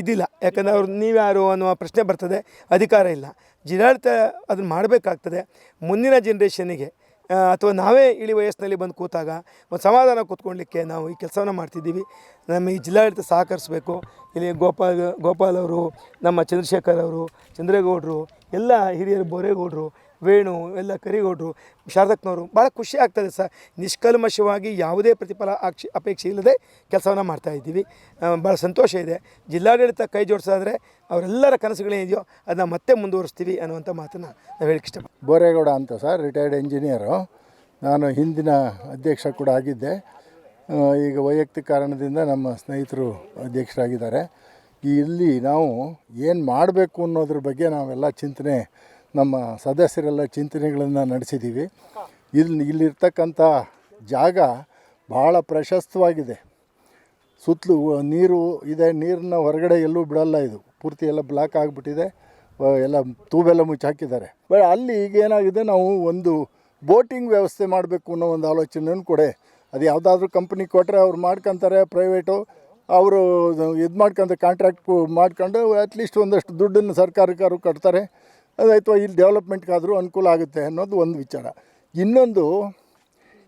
ಇದಿಲ್ಲ. ಯಾಕಂದರೆ ಅವ್ರು ನೀವ್ಯಾರು ಅನ್ನುವ ಪ್ರಶ್ನೆ ಬರ್ತದೆ. ಅಧಿಕಾರ ಇಲ್ಲ. ಜಿಲ್ಲಾಡಳಿತ ಅದನ್ನು ಮಾಡಬೇಕಾಗ್ತದೆ. ಮುಂದಿನ ಜನ್ರೇಷನಿಗೆ ಅಥವಾ ನಾವೇ ಇಳಿ ವಯಸ್ಸಿನಲ್ಲಿ ಬಂದು ಕೂತಾಗ ಒಂದು ಸಮಾಧಾನ ಕೂತ್ಕೊಳ್ಳಿಕ್ಕೆ ನಾವು ಈ ಕೆಲಸವನ್ನು ಮಾಡ್ತಿದ್ದೀವಿ. ಈ ಜಿಲ್ಲಾಡಳಿತ ಸಹಕರಿಸಬೇಕು. ಇಲ್ಲಿ ಗೋಪಾಲ್ ಗೋಪಾಲ್ ಅವರು, ನಮ್ಮ ಚಂದ್ರಶೇಖರ್ ಅವರು, ಚಂದ್ರೇಗೌಡರು, ಎಲ್ಲ ಹಿರಿಯರು, ಬೋರೇಗೌಡರು ವೇಣು, ಎಲ್ಲ ಕರಿಗೌಡರು ಶಾರದಕ್ನವರು ಭಾಳ ಖುಷಿ ಆಗ್ತದೆ ಸರ್. ನಿಷ್ಕಲ್ಮಶವಾಗಿ ಯಾವುದೇ ಪ್ರತಿಫಲ ಆಕ್ಷಿ, ಅಪೇಕ್ಷೆ ಇಲ್ಲದೆ ಕೆಲಸವನ್ನು ಮಾಡ್ತಾ ಇದ್ದೀವಿ. ಭಾಳ ಸಂತೋಷ ಇದೆ. ಜಿಲ್ಲಾಡಳಿತ ಕೈ ಜೋಡಿಸಾದರೆ ಅವರೆಲ್ಲರ ಕನಸುಗಳೇನಿದೆಯೋ ಅದನ್ನ ಮತ್ತೆ ಮುಂದುವರಿಸ್ತೀವಿ ಅನ್ನುವಂಥ ಮಾತನ್ನು ನಾವು ಹೇಳಕ್ಕೆ ಇಷ್ಟ ಬೋರೇಗೌಡ ಅಂತ ಸರ್ ರಿಟೈರ್ಡ್ ಇಂಜಿನಿಯರು ನಾನು ಹಿಂದಿನ ಅಧ್ಯಕ್ಷ ಕೂಡ ಆಗಿದ್ದೆ. ಈಗ ವೈಯಕ್ತಿಕ ಕಾರಣದಿಂದ ನಮ್ಮ ಸ್ನೇಹಿತರು ಅಧ್ಯಕ್ಷರಾಗಿದ್ದಾರೆ. ಇಲ್ಲಿ ನಾವು ಏನು ಮಾಡಬೇಕು ಅನ್ನೋದ್ರ ಬಗ್ಗೆ ನಾವೆಲ್ಲ ಚಿಂತನೆ ನಮ್ಮ ಸದಸ್ಯರೆಲ್ಲ ಚಿಂತನೆಗಳನ್ನು ನಡೆಸಿದ್ದೀವಿ ಇಲ್ಲಿ ಇಲ್ಲಿರ್ತಕ್ಕಂಥ ಜಾಗ ಭಾಳ ಪ್ರಶಸ್ತವಾಗಿದೆ. ಸುತ್ತಲೂ ನೀರು ಇದೆ, ನೀರನ್ನ ಹೊರಗಡೆ ಎಲ್ಲೂ ಬಿಡಲ್ಲ ಇದು. ಪೂರ್ತಿ ಎಲ್ಲ ಬ್ಲಾಕ್ ಆಗಿಬಿಟ್ಟಿದೆ. ಎಲ್ಲ ತೂಬೆಲ್ಲ ಮುಚ್ಚಾಕಿದ್ದಾರೆ ಬಟ್ ಅಲ್ಲಿ ಈಗ ಏನಾಗಿದೆ, ನಾವು ಒಂದು ಬೋಟಿಂಗ್ ವ್ಯವಸ್ಥೆ ಮಾಡಬೇಕು ಅನ್ನೋ ಒಂದು ಆಲೋಚನೆಯನ್ನು ಕೊಡೆ ಅದು ಯಾವುದಾದ್ರೂ ಕಂಪ್ನಿ ಕೊಟ್ಟರೆ ಅವ್ರು ಮಾಡ್ಕೊತಾರೆ, ಪ್ರೈವೇಟು. ಅವರು ಇದು ಮಾಡ್ಕೊಂತ ಕಾಂಟ್ರಾಕ್ಟ್ ಮಾಡ್ಕೊಂಡು ಅಟ್ಲೀಸ್ಟ್ ಒಂದಷ್ಟು ದುಡ್ಡನ್ನು ಸರ್ಕಾರಕ್ಕವರು ಕಟ್ತಾರೆ. ಅಥವಾ ಇಲ್ಲಿ ಡೆವಲಪ್ಮೆಂಟ್ಗಾದರೂ ಅನುಕೂಲ ಆಗುತ್ತೆ ಅನ್ನೋದು ಒಂದು ವಿಚಾರ. ಇನ್ನೊಂದು,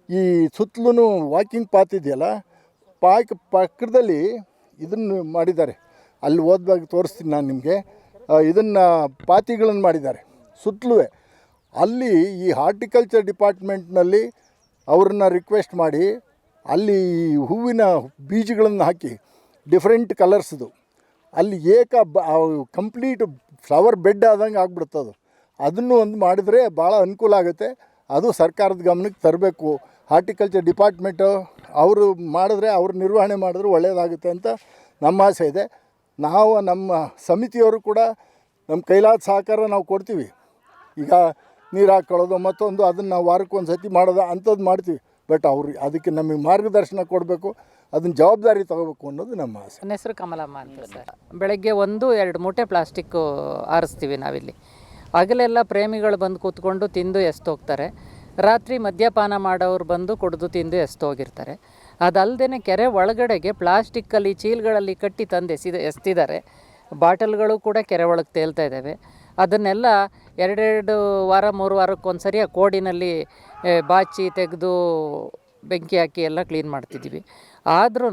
ಈ ಸುತ್ತಲೂ ವಾಕಿಂಗ್ ಪಾತ್ ಇದೆಯಲ್ಲ, ಪಾಕ್, ಪಕ್ಕದಲ್ಲಿ ಇದನ್ನು ಮಾಡಿದ್ದಾರೆ. ಅಲ್ಲಿ ಓದ್ದಾಗ ತೋರಿಸ್ತೀನಿ ನಾನು ನಿಮಗೆ. ಇದನ್ನು ಪಾತಿಗಳನ್ನು ಮಾಡಿದ್ದಾರೆ ಸುತ್ತಲೂ ಅಲ್ಲಿ ಈ ಹಾರ್ಟಿಕಲ್ಚರ್ ಡಿಪಾರ್ಟ್ಮೆಂಟ್ನಲ್ಲಿ ಅವ್ರನ್ನ ರಿಕ್ವೆಸ್ಟ್ ಮಾಡಿ, ಅಲ್ಲಿ ಈ ಹೂವಿನ ಬೀಜಗಳನ್ನು ಹಾಕಿ, ಡಿಫ್ರೆಂಟ್ ಕಲರ್ಸ್ದು. ಅಲ್ಲಿ ಏಕ ಕಂಪ್ಲೀಟ್ ಫ್ಲವರ್ ಬೆಡ್ ಆದಂಗೆ ಅದು. ಅದನ್ನು ಒಂದು ಮಾಡಿದರೆ ಭಾಳ ಅನುಕೂಲ ಆಗುತ್ತೆ. ಅದು ಸರ್ಕಾರದ ಗಮನಕ್ಕೆ ತರಬೇಕು. ಹಾರ್ಟಿಕಲ್ಚರ್ ಡಿಪಾರ್ಟ್ಮೆಂಟು ಅವರು ಮಾಡಿದ್ರೆ, ಅವ್ರು ನಿರ್ವಹಣೆ ಮಾಡಿದ್ರೆ ಒಳ್ಳೆಯದಾಗುತ್ತೆ ಅಂತ ನಮ್ಮ ಆಸೆ ಇದೆ. ನಾವು ನಮ್ಮ ಸಮಿತಿಯವರು ಕೂಡ ನಮ್ಮ ಕೈಲಾದ ಸಹಕಾರ ನಾವು ಕೊಡ್ತೀವಿ. ಈಗ ನೀರು ಹಾಕ್ಕೊಳ್ಳೋದು ಮತ್ತೊಂದು ಅದನ್ನು ನಾವು ವಾರಕ್ಕೊಂದು ಸತಿ ಮಾಡೋದು ಅಂಥದ್ದು ಮಾಡ್ತೀವಿ. ಬಟ್ ಅವ್ರಿಗೆ ಅದಕ್ಕೆ ನಮಗೆ ಮಾರ್ಗದರ್ಶನ ಕೊಡಬೇಕು. ಅದನ್ನ ಜವಾಬ್ದಾರಿ ತಗೋಬೇಕು ಅನ್ನೋದು ನಮ್ಮ ಆಸೆ. ನನ್ನ ಹೆಸರು ಕಮಲಮ್ಮ ಅಂತ ಸರ್. ಬೆಳಗ್ಗೆ ಒಂದು, ಎರಡು ಮೂಟೆ ಪ್ಲಾಸ್ಟಿಕ್ಕು ಆರಿಸ್ತೀವಿ ನಾವಿಲ್ಲಿ. ಹಗಲೆಲ್ಲ ಪ್ರೇಮಿಗಳು ಬಂದು ಕೂತ್ಕೊಂಡು ತಿಂದು ಎಸ್ತೋಗ್ತಾರೆ. ರಾತ್ರಿ ಮದ್ಯಪಾನ ಮಾಡೋರು ಬಂದು ಕುಡಿದು ತಿಂದು ಎಸ್ತೋಗಿರ್ತಾರೆ. ಅದಲ್ಲದೆ ಕೆರೆ ಒಳಗಡೆಗೆ ಪ್ಲಾಸ್ಟಿಕ್ಕಲ್ಲಿ ಚೀಲಗಳಲ್ಲಿ ಕಟ್ಟಿ ತಂದು ಎಸಿದ, ಎಸ್ತಿದ್ದಾರೆ. ಬಾಟಲ್ಗಳು ಕೂಡ ಕೆರೆ ಒಳಗೆ ತೇಲ್ತಾ ಇದ್ದಾವೆ. ಅದನ್ನೆಲ್ಲ ಎರಡೆರಡು ವಾರ, ಮೂರು ವಾರಕ್ಕೊಂದ್ಸರಿ ಆ ಕೋಡಿನಲ್ಲಿ ಬಾಚಿ ತೆಗೆದು ಬೆಂಕಿ ಹಾಕಿ ಎಲ್ಲ ಕ್ಲೀನ್ ಮಾಡ್ತಿದ್ದೀವಿ. ಆದ್ರೂ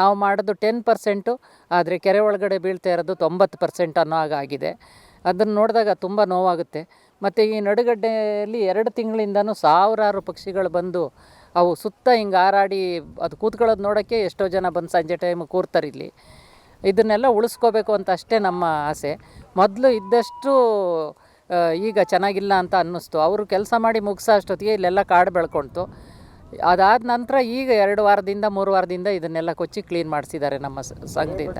ನಾವು ಮಾಡೋದು ಟೆನ್ ಪರ್ಸೆಂಟು, ಆದರೆ ಕೆರೆ ಒಳಗಡೆ ಬೀಳ್ತಾ ಇರೋದು ತೊಂಬತ್ತು ಪರ್ಸೆಂಟ್ ಅನ್ನೋ ಹಾಗಾಗಿದೆ ಅದನ್ನು ನೋಡಿದಾಗ ತುಂಬ ನೋವಾಗುತ್ತೆ. ಮತ್ತು ಈ ನಡುಗಡ್ಡೆಯಲ್ಲಿ ಎರಡು ತಿಂಗಳಿಂದನೂ ಸಾವಿರಾರು ಪಕ್ಷಿಗಳು ಬಂದು ಅವು ಸುತ್ತ ಹಿಂಗೆ ಹಾರಾಡಿ ಅದು ಕೂತ್ಕೊಳ್ಳೋದು ನೋಡೋಕ್ಕೆ ಎಷ್ಟೋ ಜನ ಬಂದು ಸಂಜೆ ಟೈಮ್ ಕೂರ್ತಾರೆ ಇಲ್ಲಿ. ಇದನ್ನೆಲ್ಲ ಉಳಿಸ್ಕೋಬೇಕು ಅಂತ ಅಷ್ಟೇ ನಮ್ಮ ಆಸೆ. ಮೊದಲು ಇದ್ದಷ್ಟು ಈಗ ಚೆನ್ನಾಗಿಲ್ಲ ಅಂತ ಅನ್ನಿಸ್ತು. ಅವರು ಕೆಲಸ ಮಾಡಿ ಮುಗಿಸೋ ಅಷ್ಟೊತ್ತಿಗೆ ಇಲ್ಲೆಲ್ಲ ಕಾಡು ಬೆಳ್ಕೊಳ್ತು ಅದಾದ ನಂತರ ಈಗ ಎರಡು ವಾರದಿಂದ, ಮೂರು ವಾರದಿಂದ ಇದನ್ನೆಲ್ಲ ಕೊಚ್ಚಿ ಕ್ಲೀನ್ ಮಾಡಿಸಿದ್ದಾರೆ ನಮ್ಮ ಸಂಘದಿಂದ.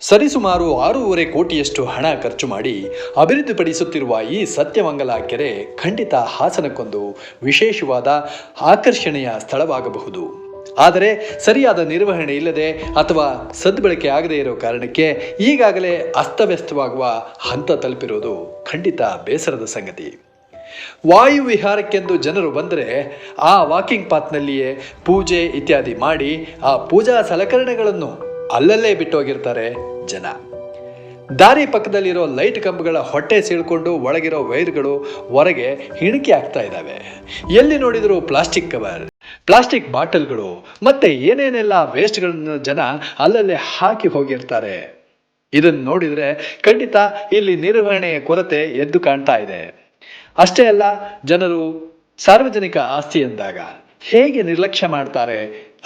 ಸರಿಸುಮಾರು ಆರೂವರೆ ಕೋಟಿಯಷ್ಟು ಹಣ ಖರ್ಚು ಮಾಡಿ ಅಭಿವೃದ್ಧಿಪಡಿಸುತ್ತಿರುವ ಈ ಸತ್ಯಮಂಗಲ ಕೆರೆ ಖಂಡಿತ ಹಾಸನಕ್ಕೊಂದು ವಿಶೇಷವಾದ ಆಕರ್ಷಣೆಯ ಸ್ಥಳವಾಗಬಹುದು. ಆದರೆ ಸರಿಯಾದ ನಿರ್ವಹಣೆ ಇಲ್ಲದೆ ಅಥವಾ ಸದ್ಬಳಕೆ ಆಗದೇ ಇರೋ ಕಾರಣಕ್ಕೆ ಈಗಾಗಲೇ ಅಸ್ತವ್ಯಸ್ತವಾಗುವ ಹಂತ ತಲುಪಿರೋದು ಖಂಡಿತ ಬೇಸರದ ಸಂಗತಿ. ವಾಯು ವಿಹಾರಕ್ಕೆಂದು ಜನರು ಬಂದರೆ ಆ ವಾಕಿಂಗ್ ಪಾತ್ನಲ್ಲಿಯೇ ಪೂಜೆ ಇತ್ಯಾದಿ ಮಾಡಿ ಆ ಪೂಜಾ ಸಲಕರಣೆಗಳನ್ನು ಅಲ್ಲಲ್ಲೇ ಬಿಟ್ಟೋಗಿರ್ತಾರೆ ಜನ. ದಾರಿ ಪಕ್ಕದಲ್ಲಿರೋ ಲೈಟ್ ಕಂಬಗಳ ಹೊಟ್ಟೆ ಸೀಳ್ಕೊಂಡು ಒಳಗಿರೋ ವೈರ್ಗಳು ಹೊರಗೆ ಹಿಣಿಕೆ ಆಗ್ತಾ ಇದ್ದಾವೆ. ಎಲ್ಲಿ ನೋಡಿದರೂ ಪ್ಲಾಸ್ಟಿಕ್ ಕವರ್ ಪ್ಲಾಸ್ಟಿಕ್ ಬಾಟಲ್ಗಳು ಮತ್ತೆ ಏನೇನೆಲ್ಲ ವೇಸ್ಟ್ಗಳನ್ನು ಜನ ಅಲ್ಲಲ್ಲೇ ಹಾಕಿ ಹೋಗಿರ್ತಾರೆ. ಇದನ್ನು ನೋಡಿದರೆ ಖಂಡಿತ ಇಲ್ಲಿ ನಿರ್ವಹಣೆಯ ಕೊರತೆ ಎದ್ದು ಕಾಣ್ತಾ ಇದೆ. ಅಷ್ಟೇ ಅಲ್ಲ, ಜನರು ಸಾರ್ವಜನಿಕ ಆಸ್ತಿ ಎಂದಾಗ ಹೇಗೆ ನಿರ್ಲಕ್ಷ್ಯ ಮಾಡ್ತಾರೆ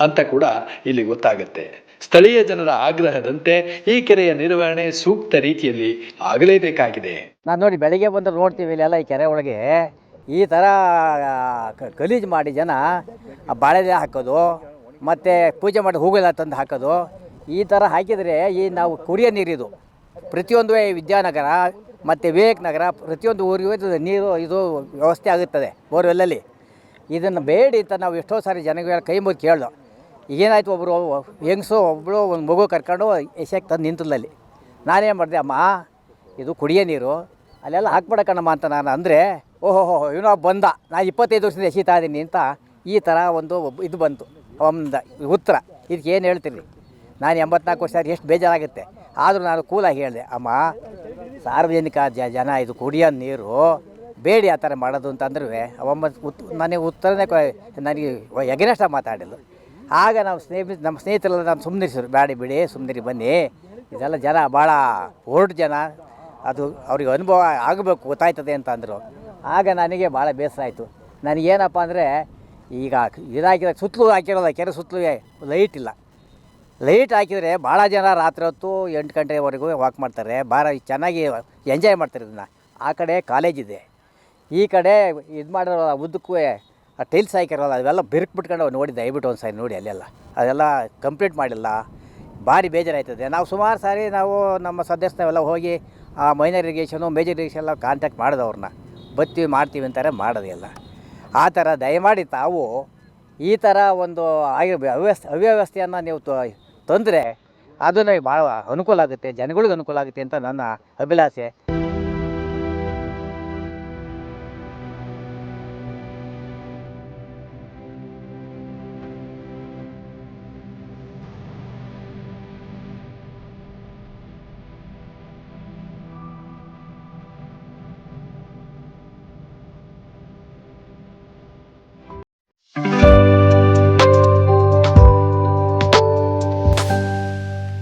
ಅಂತ ಕೂಡ ಇಲ್ಲಿ ಗೊತ್ತಾಗುತ್ತೆ. ಸ್ಥಳೀಯ ಜನರ ಆಗ್ರಹದಂತೆ ಈ ಕೆರೆಯ ನಿರ್ವಹಣೆ ಸೂಕ್ತ ರೀತಿಯಲ್ಲಿ ಆಗಲೇಬೇಕಾಗಿದೆ. ನಾನು ನೋಡಿ ಬೆಳಿಗ್ಗೆ ಬಂದು ನೋಡ್ತೀವಿ ಇಲ್ಲೆಲ್ಲ ಈ ಕೆರೆ ಒಳಗೆ. ಈ ಥರ ಗಲೀಜು ಮಾಡಿ ಜನ ಬಾಳೆಲೆ ಹಾಕೋದು, ಮತ್ತು ಪೂಜೆ ಮಾಡಿ ಹೂವೆಲ್ಲ ತಂದು ಹಾಕೋದು. ಈ ಥರ ಹಾಕಿದರೆ ಈ ನಾವು ಕುಡಿಯೋ ನೀರಿದು. ಪ್ರತಿಯೊಂದು ವಿದ್ಯಾನಗರ ಮತ್ತು ವಿವೇಕ್ ನಗರ ಪ್ರತಿಯೊಂದು ಊರಿಗೂ ಇದು ನೀರು, ಇದು ವ್ಯವಸ್ಥೆ ಆಗುತ್ತದೆ, ಬೋರ್ವೆಲ್ಲಲ್ಲಿ. ಇದನ್ನು ಬೇಡಿ ಅಂತ ನಾವು ಎಷ್ಟೋ ಸಾರಿ ಜನಗಳ ಕೈ ಮುಗಿ ಕೇಳ್ದೋ. ಏನಾಯಿತು ಒಬ್ಬರು ಹೆಂಗಸು ಒಬ್ಬಳು ಒಂದು ಮಗು ಕರ್ಕೊಂಡು ಎಸೆಯಕ್ಕೆ ತಂದು ನಿಂತಲ್ಲಿ ನಾನೇನು ಮಾಡಿದೆ, ಅಮ್ಮ, ಇದು ಕುಡಿಯೋ ನೀರು, ಅಲ್ಲೆಲ್ಲ ಹಾಕ್ಬೇಡಕಣಮ್ಮ ಅಂತ ನಾನು ಅಂದರೆ ಓಹೋ ಇವನೋ ಬಂದ ನಾನು ಇಪ್ಪತ್ತೈದು ವರ್ಷದಿಂದ ಎಸೀತಾ ಇದ್ದೀನಿ ಅಂತ ಈ ಥರ ಒಂದು ಇದು ಬಂತು ಒಂದು ಉತ್ತರ. ಇದಕ್ಕೆ ಏನು ಹೇಳ್ತೀರಿ? ನಾನು ಎಂಬತ್ನಾಲ್ಕು ವರ್ಷ ಎಷ್ಟು ಬೇಜಾರಾಗುತ್ತೆ. ಆದರೂ ನಾನು ಕೂಲಾಗಿ ಹೇಳಿದೆ, ಅಮ್ಮ, ಸಾರ್ವಜನಿಕ ಜ, ಜನ ಇದು ಕುಡಿಯೋ ನೀರು ಬೇಡಿ ಆ ಥರ ಮಾಡೋದು ಅಂತಂದ್ರೆ ಅವಮ್ಮ ಉತ್, ನನಗೆ ಉತ್ತರನೇ ನನಗೆ ಎಗನೆಸ್ಟಾಗಿ ಮಾತಾಡಿಲ್ಲ ಆಗ ನಾವು ಸ್ನೇಹಿತ ನಮ್ಮ ಸ್ನೇಹಿತರೆಲ್ಲ ನಾನು ಸುಮ್ಮನಿರಿಸಿದ್ರು ಬೇಡಿ ಬಿಡಿ ಸುಮ್ಮನಿರಿ ಬನ್ನಿ. ಇದೆಲ್ಲ ಜನ ಭಾಳ ಹೊರಟು ಜನ. ಅದು ಅವ್ರಿಗೆ ಅನುಭವ ಆಗಬೇಕು, ಗೊತ್ತಾಯ್ತದೆ ಅಂತ ಅಂದರು ಆಗ ನನಗೆ ಭಾಳ ಬೇಸರ ಆಯಿತು. ನನಗೇನಪ್ಪ ಅಂದರೆ, ಈಗ ಇದಾಕಿರೋ ಸುತ್ತಲೂ ಹಾಕಿರೋಲ್ಲ, ಕೆರೆ ಸುತ್ತಲೂ ಲೈಟ್ ಇಲ್ಲ. ಲೈಟ್ ಹಾಕಿದರೆ ಭಾಳ ಜನ ರಾತ್ರಿ ಹೊತ್ತು ಎಂಟು ಗಂಟೆವರೆಗೂ ವಾಕ್ ಮಾಡ್ತಾರೆ. ಭಾಳ ಚೆನ್ನಾಗಿ ಎಂಜಾಯ್ ಮಾಡ್ತಾರೆ ಇದನ್ನು. ಆ ಕಡೆ ಕಾಲೇಜ್ ಇದೆ. ಈ ಕಡೆ ಇದು ಮಾಡಿರೋ ಉದ್ದಕ್ಕೂ ಟೈಲ್ಸ್ ಹಾಕಿರೋಲ್ಲ ಅದೆಲ್ಲ ಬಿರುಕು ಬಿಟ್ಕೊಂಡು ನೋಡಿ ದಯವಿಟ್ಟು ಒಂದು ಸಾರಿ ನೋಡಿ ಅಲ್ಲೆಲ್ಲ. ಅದೆಲ್ಲ ಕಂಪ್ಲೀಟ್ ಮಾಡಿಲ್ಲ. ಭಾರಿ ಬೇಜಾರಾಯ್ತದೆ. ನಾವು ಸುಮಾರು ಸಾರಿ ನಾವು ನಮ್ಮ ಸದಸ್ಯನವೆಲ್ಲ ಹೋಗಿ ಆ ಮೈನರ್ ಇರಿಗೇಷನು ಮೇಜರ್ ಇರಿಗೇಷನ್ ಎಲ್ಲ ಕಾಂಟ್ಯಾಕ್ಟ್ ಮಾಡಿದವ್ರನ್ನ. ಬತ್ತೀವಿ, ಮಾಡ್ತೀವಿ ಅಂತಾರೆ ಮಾಡೋದಿಲ್ಲ ಆ ಥರ ದಯಮಾಡಿ ತಾವು ಈ ಥರ ಒಂದು ಆಗಿ ಅವ್ಯವಸ್ಥೆ ಅವ್ಯವಸ್ಥೆಯನ್ನು ನೀವು ತಂದರೆ. ಅದು ನಮಗೆ ಭಾಳ ಅನುಕೂಲ ಆಗುತ್ತೆ ಜನಗಳಿಗೆ ಅನುಕೂಲ ಆಗುತ್ತೆ ಅಂತ ನನ್ನ ಅಭಿಲಾಷೆ.